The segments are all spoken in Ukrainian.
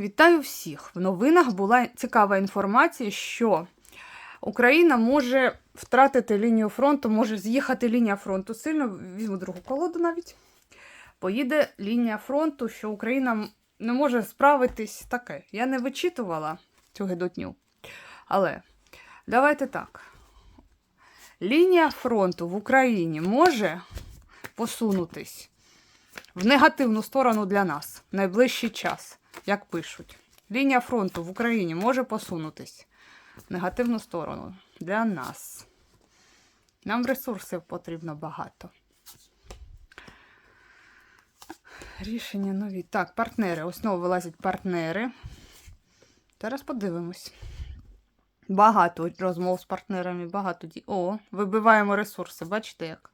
Вітаю всіх! В новинах була цікава інформація, що Україна може втратити лінію фронту, може з'їхати лінія фронту сильно. Візьму другу колоду навіть. Поїде лінія фронту, що Україна не може справитись таке. Я не вичитувала цю гидотню. Але давайте так. Лінія фронту в Україні може посунутись в негативну сторону для нас в найближчий час, як пишуть. Лінія фронту в Україні може посунутись в негативну сторону для нас. Нам ресурсів потрібно багато. Рішення нові. Так, партнери. Ось знову вилазять партнери. Зараз подивимось. Багато розмов з партнерами, багато ді. О, вибиваємо ресурси. Бачите як?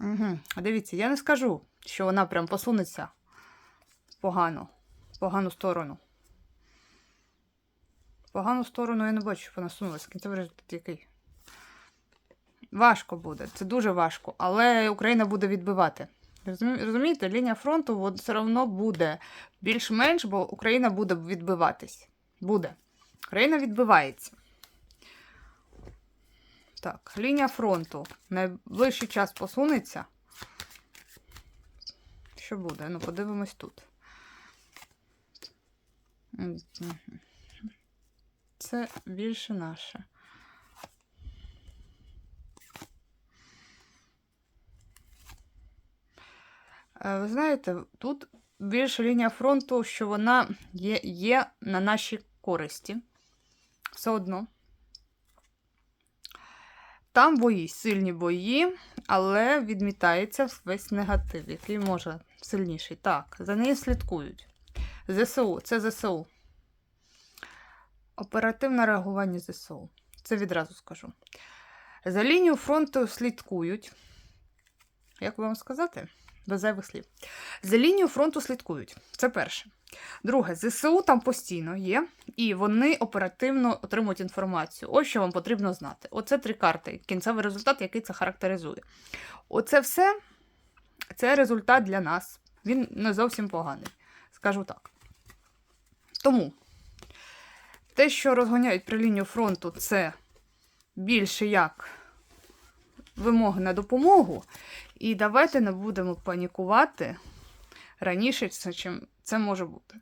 Угу. Дивіться, я не скажу, що вона прям посунеться погано, погану сторону. Погану сторону я не бачу, щоб вона сунулася. Кінцевий результат який. Важко буде, це дуже важко, але Україна буде відбивати. Розумієте, лінія фронту все одно буде більш-менш, бо Україна буде відбиватись. Буде. Україна відбивається. Так, лінія фронту. Найближчий час посунеться. Що буде? Ну, подивимось тут. Це більше наше. Е, Ви знаєте, тут більше лінія фронту, що вона є, є на нашій користі. Все одно. Там бої, сильні бої, але відмітається весь негатив, який може сильніший. Так, за нею слідкують. ЗСУ, це ЗСУ. Оперативне реагування ЗСУ. Це відразу скажу. За лінію фронту слідкують. Як вам сказати? Без зайвих слів. За лінію фронту слідкують. Це перше. Друге, ЗСУ там постійно є, і вони оперативно отримують інформацію. Ось що вам потрібно знати. Оце три карти. Кінцевий результат, який це характеризує. Оце все це результат для нас. Він не зовсім поганий. Скажу так. Тому те, що розгоняють при лінію фронту, це більше як вимоги на допомогу. І давайте не будемо панікувати раніше, чим це може бути.